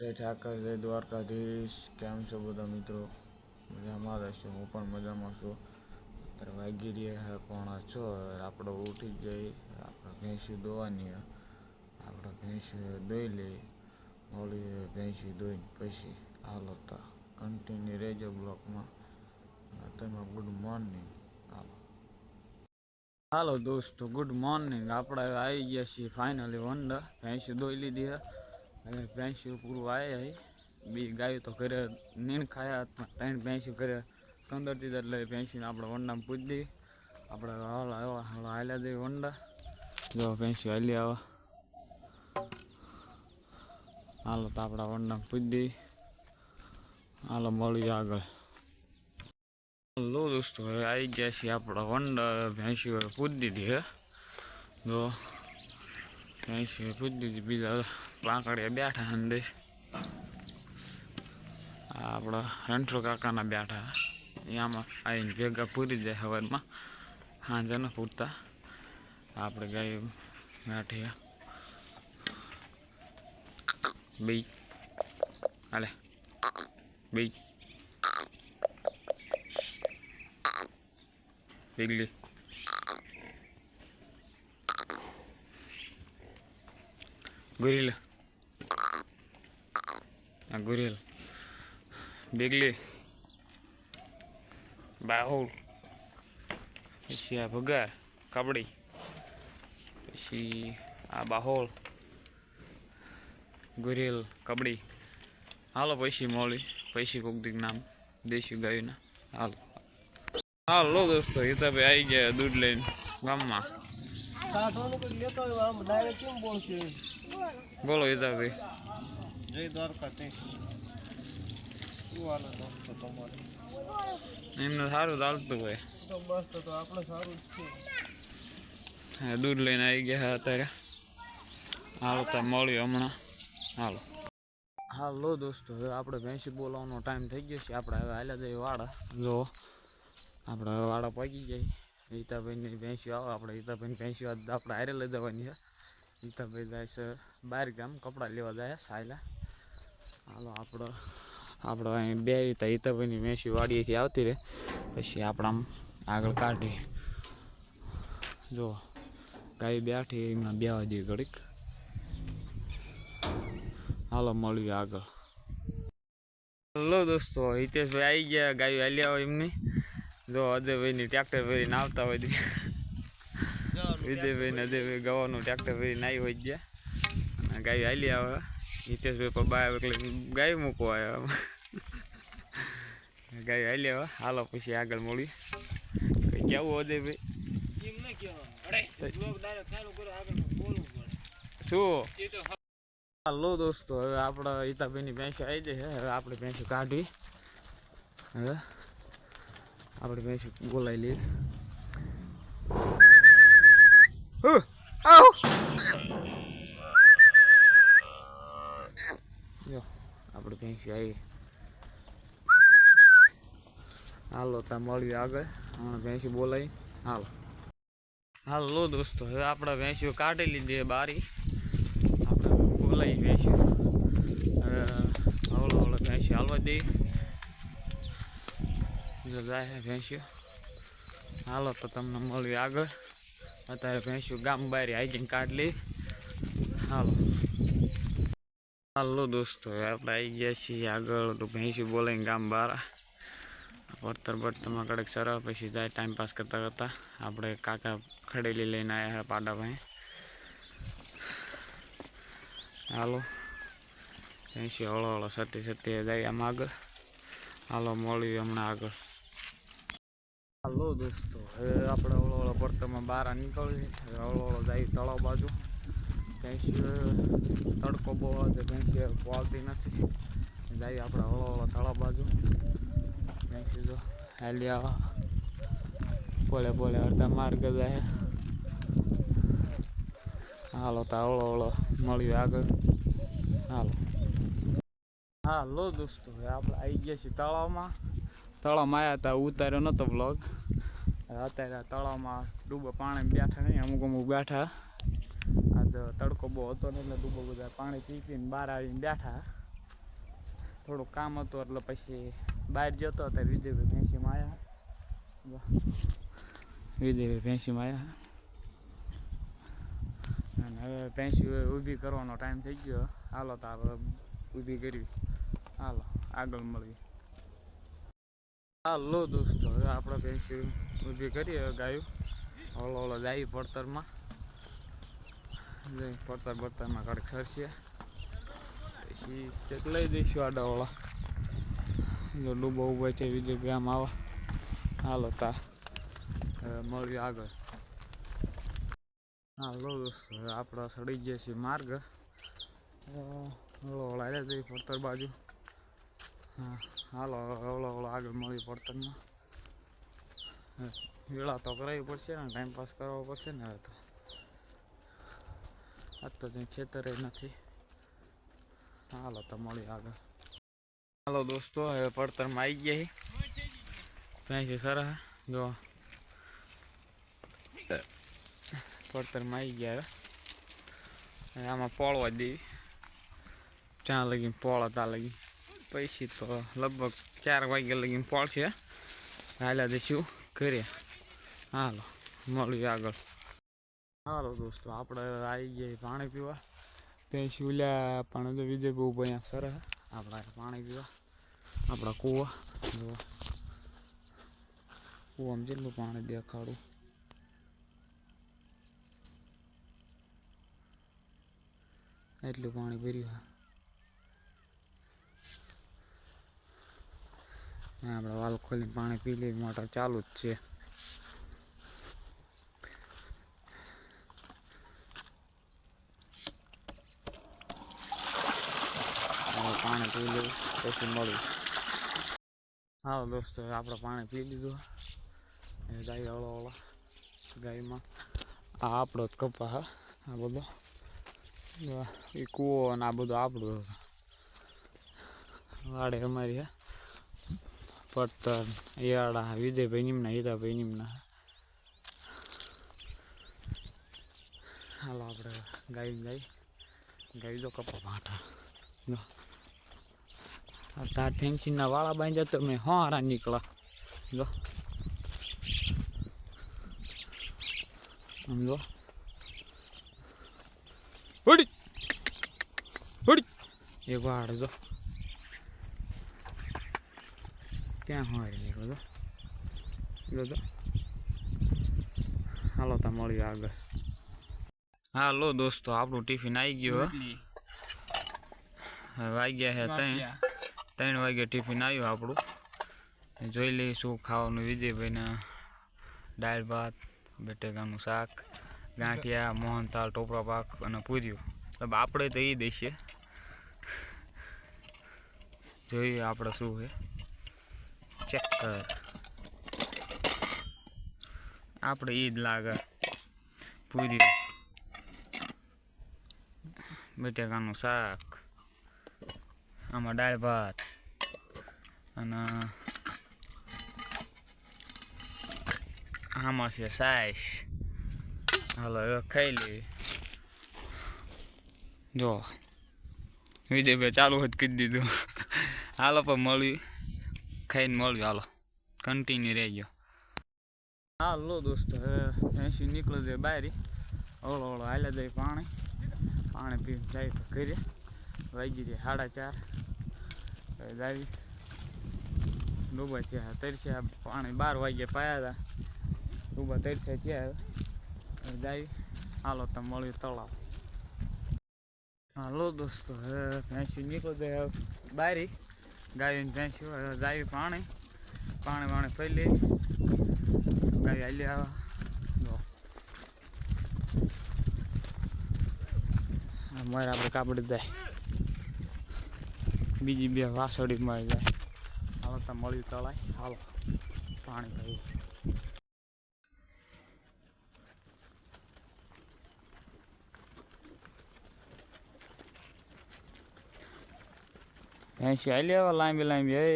જય ઠાકર, જય દ્વારકાધીશ. કેમ છો બધા મિત્રો? મજામાં રહેશે? હું પણ મજામાં છું. અત્યારે વાગી રહ્યા પોણા છ. આપણે ઉઠી જઈ આપણે ભેંસી દોવાની. આપણે ભેંસી દોઈ લઈ ઓલી ભેંસી દોઈને પછી હાલો તા કન્ટિન્યુ રહેજો બ્લોકમાં. તમે ગુડ મોર્નિંગ હાલો. હાલો દોસ્તો ગુડ મોર્નિંગ આપણે આવી ગયા છીએ ફાઇનલી વંડા ભેંસી દોઈ લીધી અને ભેંસી પૂરું આવ્યા બી ગાયો તો ઘરે નીણ ખાયા ત્રણ ભેંસી ઘરે કંદરતી હતી એટલે ભેંસીને આપણે વંડામાં પૂજી આપણે હાલ આવ્યા હાલ હાલ્યા દઈએ વંડા. જો ભેંસી હાલી આવા. હાલો તો આપણા વંડામાં પૂજી હાલો મળીએ આગળ. લો દોસ્તો, હવે આવી ગયા છીએ આપણા વંડા. ભેંસી હવે પૂજી દીધી હે. જો, ભેંસી પૂજી દીધી બીજા લાકડીએ બેઠા અંદર. આપણા રણછોડ કાકાના બેઠા એમાં આવીને ભેગા પૂરી જાય સવારમાં સાંજે ન પૂરતા. આપણે ગાય બેઠી બી હાલે. બી પીગલી ગુરીલ. આ ગુરીલ. બેગલી. બાહુલ. પછી આ ભગા કબડી. પછી આ બાહોલ. ગુરીલ કબડી. હાલો પૈસી મોળી પૈસી કોક દીક નામ. દેશી ગાયના. હાલો. હાલો દોસ્તો હિતાભાઈ આવી ગયા દૂધ લઈને ગામમાં. બોલો હિતાભાઈ. જય દ્વારકા તે શું હાલે દોસ્તો તમારે? એમને સારું ચાલતું હોય. તો મસ્ત તો આપણે સારું જ છે. હા, દૂધ લઈને આવી ગયા અત્યારે. હાલો તો મળ્યું હમણાં. હાલો. હાલો દોસ્તો હવે આપણે ભેંસી બોલાવવાનો ટાઈમ થઈ ગયો છે. આપણે હવે હાલ્યા જઈએ વાડા. જો આપણે હવે વાડા પહોંચી જઈએ રીતાભાઈની ભેંસી આવે આપણે રીતાભાઈની ભેંસી આપણે હારે લઈ જવાની છે. રીતાભાઈ જાય છે બહાર ગામ કપડાં લેવા જાય સાયલા હાલો આપણો આપણે અહીં બે રીતા હિતભાઈની મેસી વાડીએથી આવતી રહે. પછી આપણે આમ આગળ કાઢી. જો ગાય બેઠી એમાં બે વાગે ઘડીક. હાલો મળીએ આગળ. હલો દોસ્તો હિતેશભાઈ આવી ગયા ગાયું હાલ્યા હોય એમની. જો અજયભાઈની ટ્રેક્ટર ભરીને આવતા હોય. વિજયભાઈ ને અજયભાઈ ગવાનું ટ્રેક્ટર ભરીને આવી હોય ગયા. અને ગાયો હાલી આવે. હિતેશભાઈ બાય એટલે ગાય મૂકવા આવ્યા ગાયો હાલી આવે હાલો પછી આગળ મળી કઈ કેવું અજયભાઈ? શું હાલો દોસ્તો, હવે આપણા હિતાભાઈની ભેંસો આવી જાય હવે આપણે ભેંસો કાઢવી. હવે આપણે ભેંસો બોલાવી લઈએ. આવ. જો આપણે ભેંસી આવી હાલો ત્યાં મળ્યું આગળ. હમણાં ભેંસી બોલાવી હાલો. હાલો દોસ્તો, હવે આપણે ભેંસીઓ કાઢી લીધી બારી. આપણે બોલાવી ભેંસીઓ. હવે હવળો હવળો ભેંસી હાલવા દઈએ. જાય ભેંસીઓ. હાલો, તો તમને મળ્યું આગળ. અત્યારે ભેંસ્યું ગામ બહાર હાઈકીને કાઢ લઈ હાલો. હાલો દોસ્તો હવે આપણે આવી ગયા છીએ આગળ તો ભેંસી બોલાવીને ગામ બહાર પડતર પડતરમાં કડક સરળ પછી જાય ટાઈમ પાસ કરતા કરતા. આપણે કાકા ખડેલી લઈને આવ્યા છે પાડાભાઈ. હાલો. ભેંસી હળો હળો સતી સતી જાય આમ આગળ. હાલો મળ્યું હમણાં આગળ. હાલો દોસ્તો, હવે આપણે હળો હળો પડતરમાં બહાર નીકળીએ. હવે હળો હળો જાય તળાવ બાજુ. ભેંસી તડકો બહુ આવે ભેંસી પોલતી નથી. જાય આપણે હળો હળો તળાવ બાજુ ભેંસી જો હાલ્યા. બોલે બોલે અડધા માર્ગ જાય હાલો તો હળો હળો મળ્યું આગળ. હાલો. હાલો દોસ્તો, હવે આપણે આવી ગયા છીએ તળાવમાં. તળાવમાં આવ્યા હતા ઉતાર્યો નહોતો બ્લોગ અત્યારે તળાવમાં ડૂબો પાણી બેઠા નહીં, અમુક અમુક બેઠા. તડકો બહુ હતો ને એટલે ડૂબો બધા પાણી પી પીને બહાર આવીને બેઠા. થોડુંક કામ હતું એટલે પછી બહાર જતો ત્યારે વિજયભાઈ ભેંસીમાં આવ્યા વિજયભાઈ ભેંસીમાં આવ્યા અને હવે ભેંસી ઊભી કરવાનો ટાઈમ થઈ ગયો. હાલો તો આપણે ઊભી કરવી. હાલો, આગળ મળવી હાલો દોસ્તો, હવે આપણે ભેંસી ઊભી કરીએ ગાયું. હળો હળો જાય પડતરમાં પડતર પડતરમાં કડક સરશે પછી ચેક લઈ દઈશું આડાવાળા. જો ડૂબો ઊભા છે, બીજે ગામ આવા. હાલો તા. મળ્યું આગળ. હાલો આપણે સડી ગયા છીએ માર્ગ. હળો હળો આવ્યા જઈએ પડતર બાજુ. હા, હાલો હળો હળો આગળ મળી પડતરમાં. વેળા તો કરાવી પડશે ને ટાઈમ પાસ કરવો પડશે ને, હવે તો. આજ તો કંઈ નથી. હાલો તો મળી આગળ. હાલો દોસ્તો, હવે પડતરમાં આવી ગયા ત્યાંથી સરા જો. પડતરમાં આવી ગયા હવે. આમાં પોળવા દેવી. ત્યાં લગી પોળા ત્યાં લગી પૈસી તો લગભગ ચાર વાગ્યા લગીને પોળશે હાલ્યા દઈશું કરીએ હાલો મળ્યું આગળ. હાલો દોસ્તો, આપણે આવી ગયા પાણી પીવા. પેસી ઉલ્યા પાણી તો વિજય બહુ અહીંયા સરસ આપણે પાણી પીવા. આપણા કૂવા. જો. કૂવામાં જેટલું પાણી દેખાડું. એટલું પાણી ભર્યું હા. આપણે વાલ ખોલીને પાણી પી લઈએ, મોટર ચાલુ જ છે હવે પાણી પી લેવું પછી મળ્યું હા, દોસ્તો આપણે પાણી પી લીધું. ગાય હળો હળો ગાયમાં. આ આપણો જ કપા, હા, આ બધો. એ કૂવો અને આ બધું આપણું વાડે અમારી, હા. પડતર ઈયાળા વિજયભાઈ નિમના હીરાભાઈ નિમના. હાલો, આપણે ગાય ગાય. ગાય જો કપા આ તાર ફેન્સીના વાળા બાંધ્યા તો મેં હારા નીકળા. જો. જો. ઉડી ઉડી એ વાળ જો. ક્યાં હોય નીકળો જો. જો હાલો તા મળીએ આગળ. હાલો દોસ્તો આપણું ટિફિન આવી ગયું હો. આવી વાગ્યા હે ત્રણ ત્રણ વાગે ટિફિન આવ્યું આપણું. જોઈ લઈએ શું ખાવાનું વિજયભાઈને. દાળ ભાત, બટેકાનું શાક, ગાંઠિયા, મોહનથાળ ટોપરા પાક અને પૂર્યું હવે આપણે તો એ દઈશે જોઈએ આપણે શું છે. ચેક કર. આપણે જ લાગે. પૂર્યું બટેકાનું શાક. આમાં દાળ ભાત. અને આમાં છે સાઈસ હાલો, હવે ખાઈ લેવી. જો, વિજયભાઈ ચાલુ જ કરી દીધું. હાલો, પણ મળ્યું. ખાઈને મળ્યું, હાલો. કન્ટિન્યુ રહેજો. હાલો, દોસ્તો, હવે એસી નીકળે છે બહાર. ઓળો ઓળો, હાલ્યા જાય પાણી. પાણી પી જાય તો ઘરે. વાગી રહ્યા સાડા ચાર. જાવી. ડૂબા થયા તરસ્યા પાણી બાર વાગ્યે પાયા હતા. ડૂબા તરસ્યા થયા જાય. હાલો, તો મળ્યું તળાવ. હાલો દોસ્તો, હવે ભેંસી નીકળો જાય બારી. ગાયું ભેંસી હવે જાય પાણી. પાણી વાણી ફેલી ગાય હાલી આવા મારે આપણે કાપડી જાય. બીજી બે વાસળી મળી જાય. હાલો તો મળ્યું તળાય હાલો, પાણી ભાઈ ભેંસી આવી લેવા લાંબી લાંબી, હે.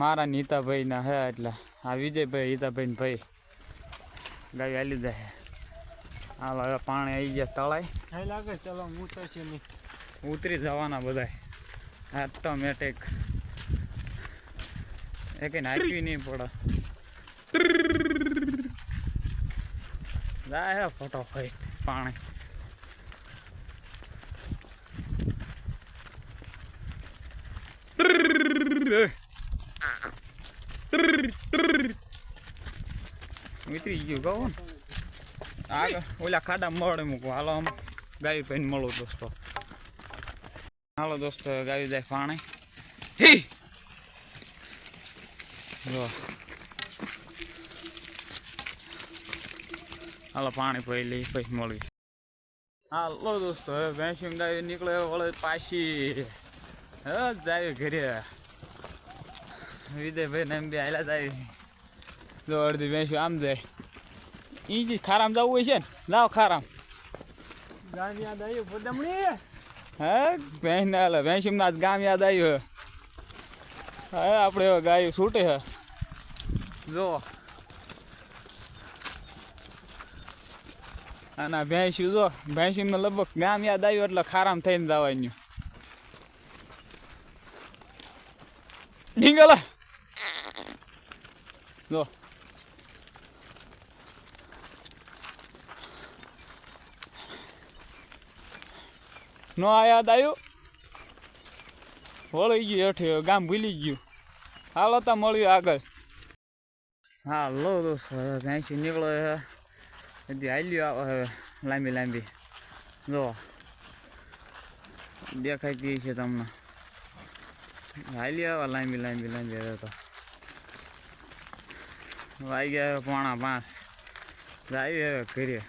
મારા નીતાભાઈ ના હે એટલે, આ વિજયભાઈ હિતાભાઈ ને ભાઈ. ગાય હાલી દે હાલ, હવે પાણી આવી ગયા, તળાય. લાગે, ચલો, હું ઉતરશે નહીં. ઉતરી જવાના બધા ઓટોમેટિક એ કઈ નાખવી નહીં પડે. જાય ફટોફટ પાણી. ઉતરી ગયું કહું ને. આગળ ઓલા ખાડા મળે મૂકું હાલો આમ ગાય પૈને મળો દોસ્તો. હાલો દોસ્તો ગાવી જાય પાણી! જો. હાલો પાણી પડી લઈ પછી મળી. હાલો દોસ્તો હવે ભેંસી ગાય નીકળે વળે પાછી. હ જાય ઘરે. વિજયભાઈ ને એમ બી આયલા જાય. જો અડધી ભેંસી આમ જાય. ઈ જ ખારામ જવું હોય છે ને લાવ ખારામ. ગામ યાદ આવ્યું હે? ભેંસ ના લે ભેંસ એમના જ ગામ યાદ આવ્યું હે. હે આપણે ગાયું છૂટે હે. જો. અને ભેંસી જો? ભેંસીમને લગભગ ગામ યાદ આવ્યું એટલે ખારામ થઈને જવાનું ડીંગલા જો. નો આ યાદ આવ્યું? વળી ગયું હેઠે ગામ ભૂલી ગયું. હાલો તો મળ્યું આગળ. હાલો દોસ્તો, હવે ભેંસી નીકળો હે. હજી હાલ્યું આવે હવે, લાંબી લાંબી. જો દેખાતી છે તમને. હાલી આવે લાંબી લાંબી લાંબી હવે તો. વાગ્યા હવે પોણા પાંચ. જાય હવે ઘરે હા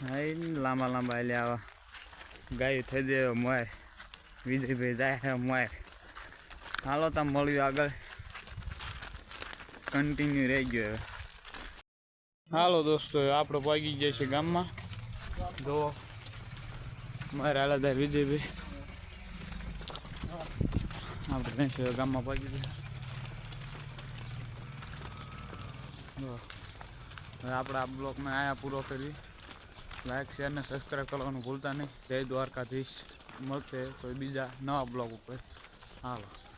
લાંબા લાંબા એટલે આવા. ગાયું થઈ જાય મોર વિજયભાઈ જાય મોર હાલો તમે મળ્યું આગળ. કન્ટિન્યુ રહી ગયો હવે. હાલો દોસ્તો આપણે પગી જાય છે ગામમાં. જો, મારે આલાદાર વિજયભાઈ. આપણે ભેંસો ગામમાં પહોંચી ગયા. હવે આપણે આ બ્લોકને અહીંયા પૂરો કરી. લાઈક, શેર ને સબસ્ક્રાઈબ કરવાનું ભૂલતા નહીં. જય દ્વારકાધીશ. મળશે કોઈ બીજા નવા બ્લોગ ઉપર. હાલો.